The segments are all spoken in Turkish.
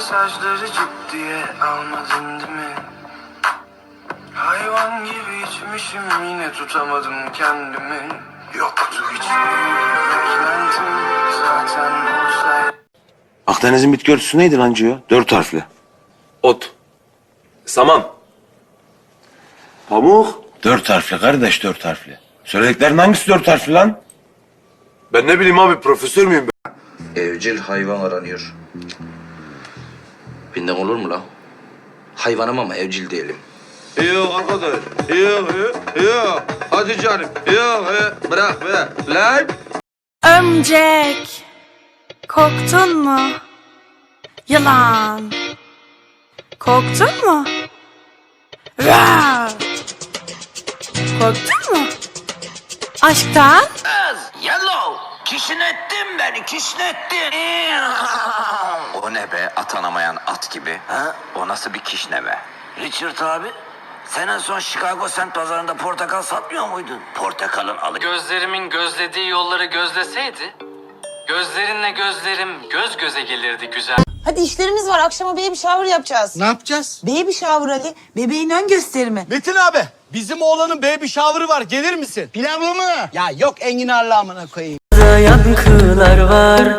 mesajları ciddiye almadın değil mi? Hayvan gibi içmişim yine tutamadım kendimi Yoktu beklentim zaten olsaydı Akdeniz'in bitki örtüsü neydi lan Cio? Dört harfli. Ot. Saman. Pamuk. Dört harfli kardeş dört harfli. Söylediklerin hangisi dört harfli lan? Ben ne bileyim abi profesör müyüm ben? Evcil hayvan aranıyor. Binden olur mu la? Hayvanım ama evcil değilim. Yok arkadaş. Yok yok yok. Hadi canım. Yok yok. Bırak be. Lan. Ömcek. Korktun mu? Yılan. Korktun mu? Rar. Korktun mu? Aşktan? Kişnettin beni, kişnettin. o ne be, atanamayan at gibi. Ha? O nasıl bir kişneme? Richard abi, sen en son Chicago Sent pazarında portakal satmıyor muydun? Portakalın alı... Gözlerimin gözlediği yolları gözleseydi, gözlerinle gözlerim göz göze gelirdi güzel. Hadi işlerimiz var. Akşama baby shower yapacağız. Ne yapacağız? Baby shower Ali. Bebeğin ön gösterimi. Metin abi bizim oğlanın baby shower'ı var gelir misin? Pilavlı mı? Ya yok enginarlı amına koyayım. Yankılar var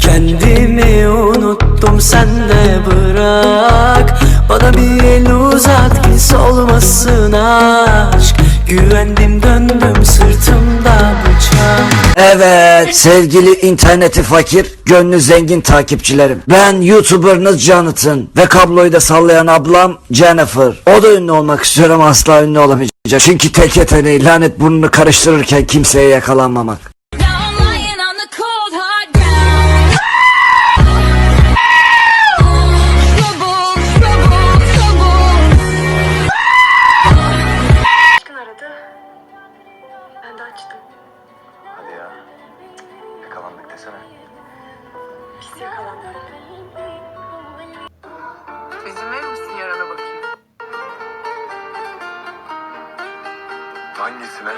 Kendimi unuttum sen de bırak Bana bir el uzat ki solmasın aşk Güvendim döndüm sırtımda bıçak Evet sevgili interneti fakir, gönlü zengin takipçilerim. Ben YouTuber'ınız Jonathan ve kabloyu da sallayan ablam Jennifer. O da ünlü olmak istiyor ama asla ünlü olamayacak. Çünkü tek yeteneği lanet burnunu karıştırırken kimseye yakalanmamak. Açtım. Hadi ya yakalandık desene Biz yakalandık. İzin verir misin yarana bakayım? Hangisine?